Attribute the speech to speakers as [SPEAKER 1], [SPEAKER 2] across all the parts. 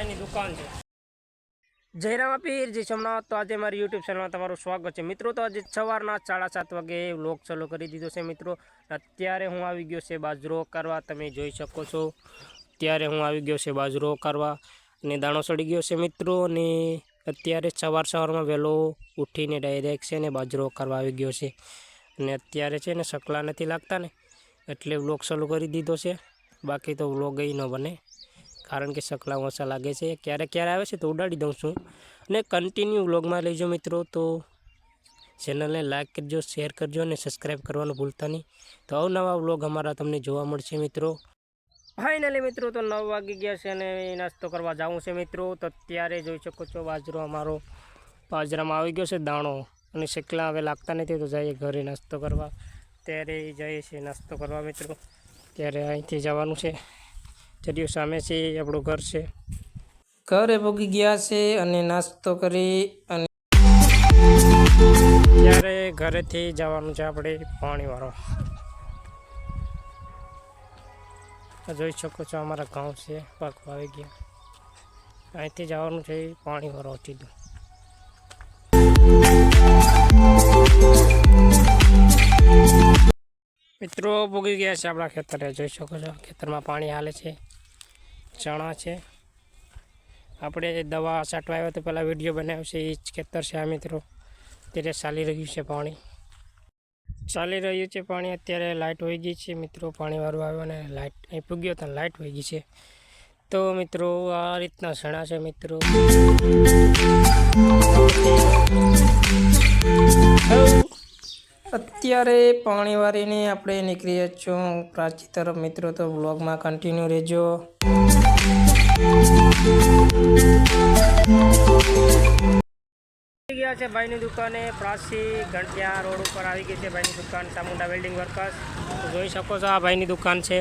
[SPEAKER 1] એની દુકાન છે. જયરામ પીર જી સોમનાથ. તો આજે મારી યુટ્યુબ ચેનલમાં તમારું સ્વાગત છે. મિત્રો, તો આજે સવારના સાડા સાત વાગે વ્લોગ ચાલુ કરી દીધો છે મિત્રો. અત્યારે હું આવી ગયો છે બાજરો કરવા. તમે જોઈ શકો છો. અત્યારે હું આવી ગયો છે બાજરો કરવા. અને દાણો સડી ગયો છે મિત્રો. અને અત્યારે સવાર સવારમાં વહેલો ઉઠીને ડાયરેક્ટ છે ને બાજરો કરવા આવી ગયો છે. અને અત્યારે છે ને સકલા નથી લાગતા ને. એટલે વ્લોગ ચાલુ કરી દીધો છે. બાકી તો વ્લોગ ન બને. કારણ કે સકલા ઓછા લાગે છે. ક્યારે ક્યારે આવે છે તો ઉડાડી દઉં છું. અને કન્ટિન્યુ વ્લોગમાં લેજો મિત્રો. તો ચેનલને લાઈક કરજો શેર કરજો અને સબસ્ક્રાઈબ કરવાનું ભૂલતા નહીં. તો અવનવા વ્લોગ અમારા તમને જોવા મળશે મિત્રો. ફાઇનલી મિત્રો, તો નવ વાગી ગયા છે અને નાસ્તો કરવા જવું છે મિત્રો. તો અત્યારે જોઈ શકો છો બાજરો અમારો બાજરામાં આવી ગયો છે દાણો. અને શેકલા હવે લાગતા નથી તો જઈએ ઘરે નાસ્તો કરવા. ત્યારે જઈએ છીએ નાસ્તો કરવા મિત્રો. ત્યારે અહીંથી જવાનું છે. ચડિયો સામે છે આપણું ઘર છે. ઘરે ભોગી ગયા છે અને નાસ્તો કરી અને ત્યારે ઘરેથી જવાનું છે આપણે પાણીવાળો. જોઈ શકો છો અમારા ગામ છે પાક આવી ગયા. અહીંથી જવાનું છે પાણીવાળો સીધું. મિત્રો ભોગી ગયા છે આપણા ખેતરે જોઈ શકો છો ખેતરમાં પાણી હાલે છે. ચણા છે. આપણે દવા છાંટવા આવ્યા તો પહેલાં વીડિયો બનાવ્યો છે. એ જ ખેતર છે આ મિત્રો. અત્યારે ચાલી રહ્યું છે પાણી. ચાલી રહ્યું છે પાણી. અત્યારે લાઇટ હોઈ ગઈ છે મિત્રો. પાણીવાળું આવ્યો અને લાઇટ અહીં પૂગ્યો તો લાઇટ હોઈ ગઈ છે. તો મિત્રો, આ રીતના સણા છે મિત્રો. અત્યારે પાણી વારીને આપણે નીકળીએ છું. પ્રાચી તરફ મિત્રો, તો બ્લોગમાં કન્ટિન્યુ રહેજો. ગયા છે ભાઈની દુકાને, પ્રાસી ઘંટિયા રોડ ઉપર આવી ગઈ છે ભાઈની દુકાન, ચામુંડા વેલ્ડિંગ વર્કર્સ. જોઈ શકો છો આ ભાઈની દુકાન છે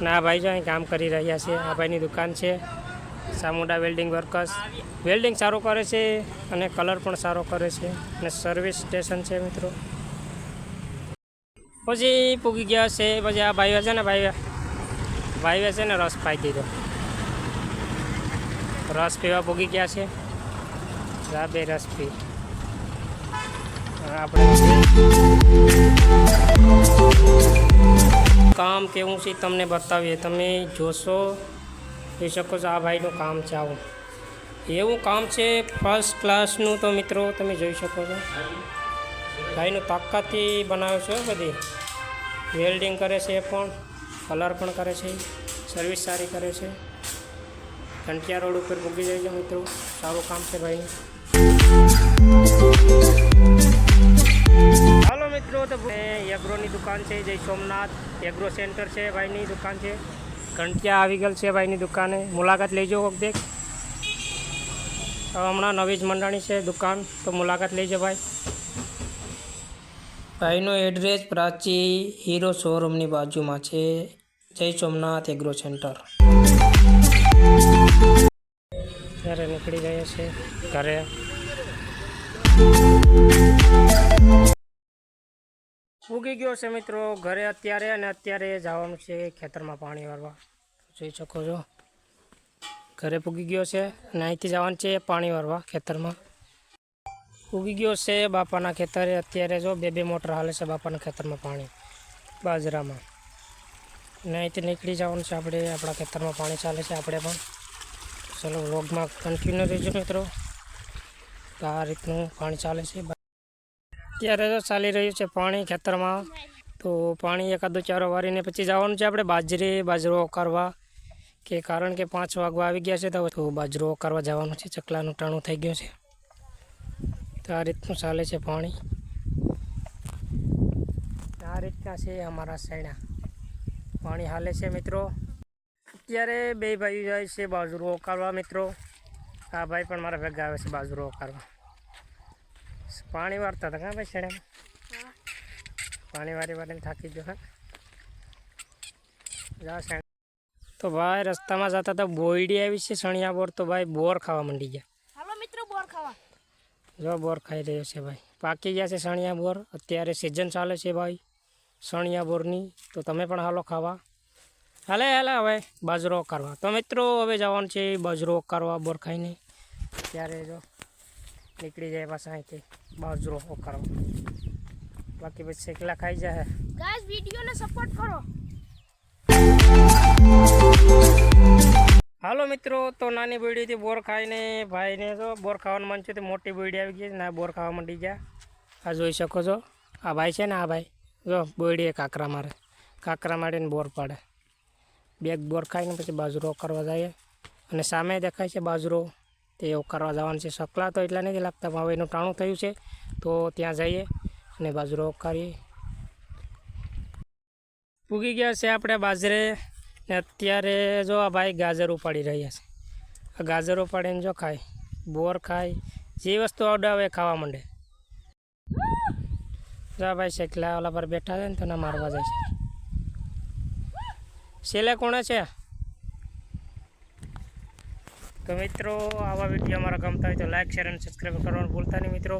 [SPEAKER 1] અને આ ભાઈ જો અહીં કામ કરી રહ્યા છે. આ ભાઈની દુકાન છે ચામુંડા વેલ્ડિંગ વર્કર્સ. વેલ્ડિંગ સારું કરે છે અને કલર પણ સારો કરે છે અને સર્વિસ સ્ટેશન છે મિત્રો. પછી પૂગી ગયા છે. પછી આ ભાઈઓ છે ને ભાઈ ભાઈઓ છે ને રસ પાઈ દીધો રસ પીવા ભોગી ગયા છે. આ બે રસ પી. આપણે કામ કેવું છે તમને બતાવીએ. તમે જોશો, જોઈ શકો છો આ ભાઈનું કામ છે આવું. એવું કામ છે ફર્સ્ટ ક્લાસનું તો મિત્રો તમે જોઈ શકો છો. ભાઈનું તાકાતથી બનાવે છે બધી. વેલ્ડિંગ કરે છે એ પણ કલર પણ કરે છે સર્વિસ સારી કરે છે. ઘંટિયા રોડ ઉપર જાય છે મિત્રો. સારું કામ છે ભાઈનું હાલો મિત્રો, તો એગ્રોની દુકાન છે, જય સોમનાથ. એગ્રો સેન્ટર છે ભાઈની દુકાન છે. કંટિયા આવી ગયેલ છે ભાઈની દુકાને. મુલાકાત લેજો વખતે હમણાં નવી જ મંડાણી છે દુકાન, તો મુલાકાત લેજો ભાઈ. ભાઈનું એડ્રેસ પ્રાચી હીરો શોરૂમની બાજુમાં છે. જય સોમનાથ એગ્રો સેન્ટર. ત્યારે નીકળી ગયા છે, ઘરે. ઉગી ગયો છે મિત્રો, ઘરે અત્યારે અને અત્યારે જવાનું છે ખેતરમાં પાણી વાળવા. જોઈ શકો છો. ઘરે પૂગી ગયો છે અને અહીંથી જવાનું છે પાણી વાળવા ખેતરમાં. ઉગી ગયો છે બાપાના ખેતરે. અત્યારે જો બે બે મોટર હાલે છે બાપાના ખેતરમાં પાણી. બાજરામાં. અને અહીંથી નીકળી જવાનું છે આપણે. આપણા ખેતરમાં પાણી ચાલે છે આપણે પણ. ચલો, વ્લોગમાં કન્ટિન્યુ રહેજો મિત્રો. તો આ રીતનું પાણી ચાલે છે. અત્યારે તો ચાલી રહ્યું છે પાણી ખેતરમાં. તો પાણી એકાદો ચારો વારીને પછી જવાનું છે આપણે બાજરી, બાજરો કરવા કે કારણ કે પાંચ વાગવા આવી ગયા છે તો બાજરો કરવા જવાનું છે. ચકલાનું ટાણું થઈ ગયું છે. તો આ રીતનું ચાલે છે પાણી. આ રીતના છે અમારા સૈણા પાણી હાલે છે મિત્રો. અત્યારે બે ભાઈઓ જાય છે બાજરો કરવા મિત્રો. આ ભાઈ પણ મારા ભેગા આવે છે બાજરો કરવા પાણી વારતા હતા કાં ભાઈ સૈણા પાણી વારી વારીને થાકી ગયો હા. જા સૈણા તો ભાઈ રસ્તામાં જતા હતા બોયડી આવી છે સણિયા બોર. તો ભાઈ બોર ખાવા માંડી ગયા.
[SPEAKER 2] હાલો મિત્રો બોર ખાવા.
[SPEAKER 1] જો બોર ખાઈ રહ્યો છે ભાઈ. પાકી ગયા છે સણિયા બોર. અત્યારે સિઝન ચાલે છે ભાઈ. સણિયા બોરની તો તમે પણ હાલો ખાવા. હાલે હાલે હવે બાજરો કરવા તો મિત્રો હવે જવાનું છે બાજરો કરવા બોર ખાઈને. ત્યારે જો નીકળી જાય પાછા અહીંથી બાજરો કરવા બાકી પછી શેકલા ખાઈ જાય.
[SPEAKER 2] ગાઈસ વિડિયોને સપોર્ટ કરો.
[SPEAKER 1] હાલો મિત્રો તો નાની બોડીથી બોર ખાઈને ભાઈને તો બોર ખાવાનું મન છે તો મોટી બોડી આવી ગઈ ના ને બોર ખાવા માંડી ગયા. આ જોઈ શકો છો. આ ભાઈ છે ને આ ભાઈ. જો બોયડીએ કાંકરા મારે. કાંકરા મારીને બોર પાડે. બેગ બોર ખાઈને પછી બાજરો કરવા જઈએ અને સામે દેખાય છે બાજરો. તે એવું કરવા જવાનું છે. સકલા તો એટલા નથી લાગતા, પણ હવે એનું ટાણું થયું છે, તો ત્યાં જઈએ અને બાજરો કરીએ પૂગી ગયા છે આપણે બાજરે ને અત્યારે જો આ ભાઈ ગાજર ઉપાડી રહ્યા છે. આ ગાજર ઉપાડીને જો ખાય, બોર ખાય, જે વસ્તુ અડાવે આવે ખાવા માંડે. જો ભાઈ શેકલા ઓલા પર બેઠા છે ને તને મારવા જાય છે. છેલ્લે કોણે છે? તો મિત્રો, આવા વીડિયો અમારા ગમતા હોય તો લાઈક શેર અને સબસ્ક્રાઈબ કરવાનું ભૂલતા નહીં મિત્રો.